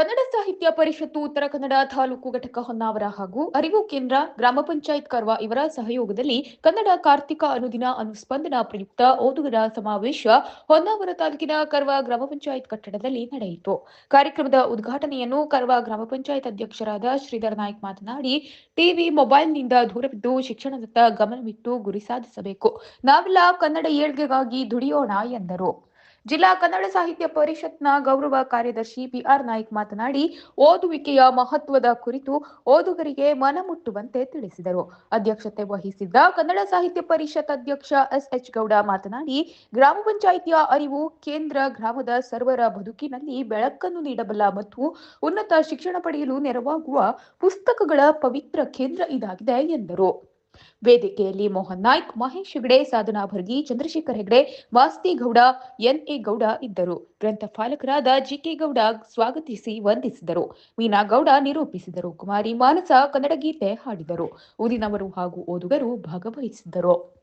ಕನ್ನಡ ಸಾಹಿತ್ಯ ಪರಿಷತ್ತು ಉತ್ತರ ಕನ್ನಡ ತಾಲೂಕು ಘಟಕ ಹೊನ್ನಾವರ ಹಾಗೂ ಅರಿವು ಕೇಂದ್ರ ಗ್ರಾಮ ಪಂಚಾಯತ್ ಕರ್ವ ಇವರ ಸಹಯೋಗದಲ್ಲಿ ಕನ್ನಡ ಕಾರ್ತಿಕ ಅನುದಿನ ಅನುಸ್ಪಂದನ ಪ್ರಯುಕ್ತ ಓದುಗರ ಸಮಾವೇಶ ಹೊನ್ನಾವರ ತಾಲೂಕಿನ ಕರ್ವ ಗ್ರಾಮ ಪಂಚಾಯತ್ ಕಟ್ಟಡದಲ್ಲಿ ನಡೆಯಿತು. ಕಾರ್ಯಕ್ರಮದ ಉದ್ಘಾಟನೆಯನ್ನು ಕರ್ವ ಗ್ರಾಮ ಪಂಚಾಯತ್ ಅಧ್ಯಕ್ಷರಾದ ಶ್ರೀಧರ್ ನಾಯ್ಕ್ ಮಾತನಾಡಿ, ಟಿವಿ ಮೊಬೈಲ್ನಿಂದ ದೂರವಿದ್ದು ಶಿಕ್ಷಣದತ್ತ ಗಮನವಿಟ್ಟು ಗುರಿ ಸಾಧಿಸಬೇಕು. ನಾವೆಲ್ಲ ಕನ್ನಡ ಏಳ್ಗೆಗಾಗಿ ದುಡಿಯೋಣ ಎಂದರು. ಜಿಲ್ಲಾ ಕನ್ನಡ ಸಾಹಿತ್ಯ ಪರಿಷತ್ನ ಗೌರವ ಕಾರ್ಯದರ್ಶಿ ಪಿಆರ್ ನಾಯ್ಕ್ ಮಾತನಾಡಿ, ಓದುವಿಕೆಯ ಮಹತ್ವದ ಕುರಿತು ಓದುಗರಿಗೆ ಮನಮುಟ್ಟುವಂತೆ ತಿಳಿಸಿದರು. ಅಧ್ಯಕ್ಷತೆ ವಹಿಸಿದ್ದ ಕನ್ನಡ ಸಾಹಿತ್ಯ ಪರಿಷತ್ ಅಧ್ಯಕ್ಷ ಎಸ್ ಎಚ್ ಗೌಡ ಮಾತನಾಡಿ, ಗ್ರಾಮ ಪಂಚಾಯಿತಿಯ ಅರಿವು ಕೇಂದ್ರ ಗ್ರಾಮದ ಸರ್ವರ ಬದುಕಿನಲ್ಲಿ ಬೆಳಕನ್ನು ನೀಡಬಲ್ಲ ಮತ್ತು ಉನ್ನತ ಶಿಕ್ಷಣ ಪಡೆಯಲು ನೆರವಾಗುವ ಪುಸ್ತಕಗಳ ಪವಿತ್ರ ಕೇಂದ್ರ ಇದಾಗಿದೆ ಎಂದರು. ವೇದಿಕೆಯಲ್ಲಿ ಮೋಹನ್ ನಾಯ್ಕ್, ಮಹೇಶ್ ಹೆಗಡೆ, ಸಾಧನಾ ಭರ್ಗಿ, ಚಂದ್ರಶೇಖರ್ ಹೆಗಡೆ, ವಾಸ್ತಿ ಗೌಡ, ಎನ್ಎ ಗೌಡ ಇದ್ದರು. ಗ್ರಂಥಪಾಲಕರಾದ ಜಿಕೆ ಗೌಡ ಸ್ವಾಗತಿಸಿ ವಂದಿಸಿದರು. ಮೀನಾ ಗೌಡ ನಿರೂಪಿಸಿದರು. ಕುಮಾರಿ ಮಾನಸ ಕನ್ನಡ ಗೀತೆ ಹಾಡಿದರು. ಊರಿನವರು ಹಾಗೂ ಓದುಗರು ಭಾಗವಹಿಸಿದ್ದರು.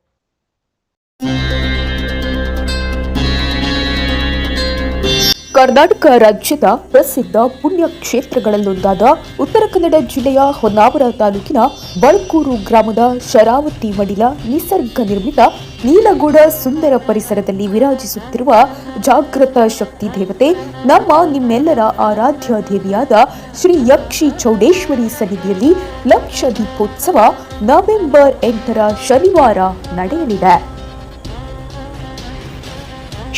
ಕರ್ನಾಟಕ ರಾಜ್ಯದ ಪ್ರಸಿದ್ಧ ಪುಣ್ಯಕ್ಷೇತ್ರಗಳಲ್ಲೊಂದಾದ ಉತ್ತರ ಕನ್ನಡ ಜಿಲ್ಲೆಯ ಹೊನ್ನಾವರ ತಾಲೂಕಿನ ಬಳಕೂರು ಗ್ರಾಮದ ಶರಾವತಿ ಮಡಿಲ ನಿಸರ್ಗ ನಿರ್ಮಿತ ನೀಲಗೂಡ ಸುಂದರ ಪರಿಸರದಲ್ಲಿ ವಿರಾಜಿಸುತ್ತಿರುವ ಜಾಗೃತ ಶಕ್ತಿ ದೇವತೆ, ನಮ್ಮ ನಿಮ್ಮೆಲ್ಲರ ಆರಾಧ್ಯ ದೇವಿಯಾದ ಶ್ರೀ ಯಕ್ಷಿ ಚೌಡೇಶ್ವರಿ ಸನ್ನಿಧಿಯಲ್ಲಿ ಲಕ್ಷ ದೀಪೋತ್ಸವ ನವೆಂಬರ್ ಎಂಟರ ಶನಿವಾರ ನಡೆಯಲಿದೆ.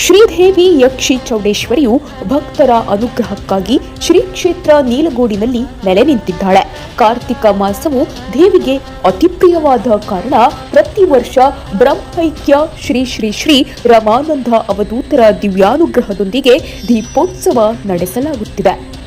ಶ್ರೀದೇವಿ ಯಕ್ಷಿ ಚೌಡೇಶ್ವರಿಯು ಭಕ್ತರ ಅನುಗ್ರಹಕ್ಕಾಗಿ ಶ್ರೀ ಕ್ಷೇತ್ರ ನೀಲಗೋಡಿನಲ್ಲಿ ನೆಲೆ ನಿಂತಿದ್ದಾಳೆ. ಕಾರ್ತಿಕ ಮಾಸವು ದೇವಿಗೆ ಅತಿ ಪ್ರಿಯವಾದ ಕಾರಣ ಪ್ರತಿ ವರ್ಷ ಬ್ರಹ್ಮೈಕ್ಯ ಶ್ರೀ ಶ್ರೀ ಶ್ರೀ ರಮಾನಂದ ಅವಧೂತರ ದಿವ್ಯಾನುಗ್ರಹದೊಂದಿಗೆ ದೀಪೋತ್ಸವ ನಡೆಸಲಾಗುತ್ತಿದೆ.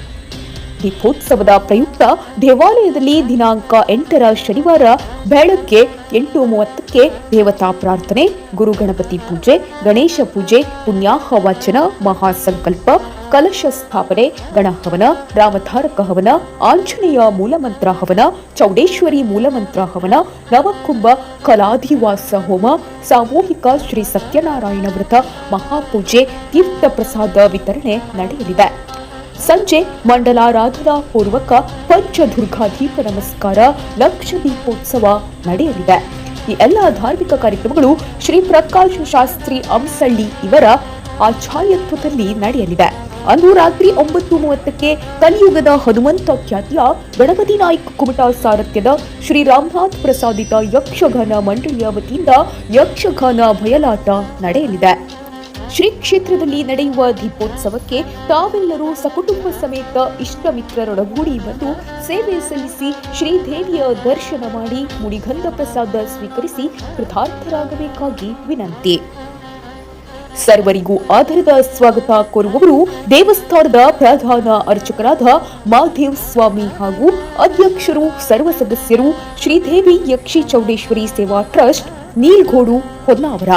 ದೀಪೋತ್ಸವದ ಪ್ರಯುಕ್ತ ದೇವಾಲಯದಲ್ಲಿ ದಿನಾಂಕ ಎಂಟರ ಶನಿವಾರ ಬೆಳಗ್ಗೆ ಎಂಟು ಮೂವತ್ತಕ್ಕೆ ದೇವತಾ ಪ್ರಾರ್ಥನೆ, ಗುರು ಗಣಪತಿ ಪೂಜೆ, ಗಣೇಶ ಪೂಜೆ ಪುಣ್ಯಾಹ ವಾಚನ ಮಹಾಸಂಕಲ್ಪ, ಕಲಶ ಸ್ಥಾಪನೆ, ಗಣಹವನ, ರಾಮಧಾರಕ ಹವನ, ಆಂಜನೇಯ ಮೂಲಮಂತ್ರ ಹವನ, ಚೌಡೇಶ್ವರಿ ಮೂಲಮಂತ್ರ ಹವನ, ನವಕುಂಭ, ಕಲಾಧಿವಾಸ ಹೋಮ, ಸಾಮೂಹಿಕ ಶ್ರೀ ಸತ್ಯನಾರಾಯಣ ವ್ರತ, ಮಹಾಪೂಜೆ, ತೀರ್ಥ ಪ್ರಸಾದ ವಿತರಣೆ ನಡೆಯಲಿದೆ. ಸಂಜೆ ಮಂಡಲಾರಾಧನಾ ಪೂರ್ವಕ ಪಂಚದುರ್ಗಾಧೀಪ ನಮಸ್ಕಾರ ಲಕ್ಷ ದೀಪೋತ್ಸವ ನಡೆಯಲಿದೆ. ಈ ಎಲ್ಲ ಧಾರ್ಮಿಕ ಕಾರ್ಯಕ್ರಮಗಳು ಶ್ರೀ ಪ್ರಕಾಶ್ ಶಾಸ್ತ್ರಿ ಅಂಸಳ್ಳಿ ಇವರ ಆಚಾರ್ಯತ್ವದಲ್ಲಿ ನಡೆಯಲಿದೆ. ಅಂದು ರಾತ್ರಿ ಒಂಬತ್ತು ಮೂವತ್ತಕ್ಕೆ ಕಲಿಯುಗದ ಹನುಮಂತ ಖ್ಯಾತಿಯ ಗಣಪತಿ ನಾಯ್ಕ ಕುಮಟಾ ಸಾರಥ್ಯದ ಶ್ರೀ ರಾಮನಾಥ್ ಪ್ರಸಾದಿತ ಯಕ್ಷಗಾನ ಮಂಡಳಿಯ ವತಿಯಿಂದ ಯಕ್ಷಗಾನ ಬಯಲಾಟ ನಡೆಯಲಿದೆ. ಶ್ರೀ ಕ್ಷೇತ್ರದಲ್ಲಿ ನಡೆಯುವ ದೀಪೋತ್ಸವಕ್ಕೆ ತಾವೆಲ್ಲರೂ ಸಕುಟುಂಬ ಸಮೇತ ಇಷ್ಟ ಮಿತ್ರರೊಡಗೂಡಿ ಬಂದು ಸೇವೆ ಸಲ್ಲಿಸಿ ಶ್ರೀದೇವಿಯ ದರ್ಶನ ಮಾಡಿ ಮುಡಿಗಂಧ ಪ್ರಸಾದ ಸ್ವೀಕರಿಸಿ ಕೃತಾರ್ಥರಾಗಬೇಕಾಗಿ ವಿನಂತಿ. ಸರ್ವರಿಗೂ ಆಧಾರದ ಸ್ವಾಗತ ಕೋರುವವರು ದೇವಸ್ಥಾನದ ಪ್ರಧಾನ ಅರ್ಚಕರಾದ ಮಾಧೇವ್ ಸ್ವಾಮಿ ಹಾಗೂ ಅಧ್ಯಕ್ಷರು, ಸರ್ವ ಸದಸ್ಯರು ಶ್ರೀದೇವಿ ಯಕ್ಷಿ ಚೌಡೇಶ್ವರಿ ಸೇವಾ ಟ್ರಸ್ಟ್, ನೀಲ್ಗೋಡು, ಹೊನ್ನಾವರ.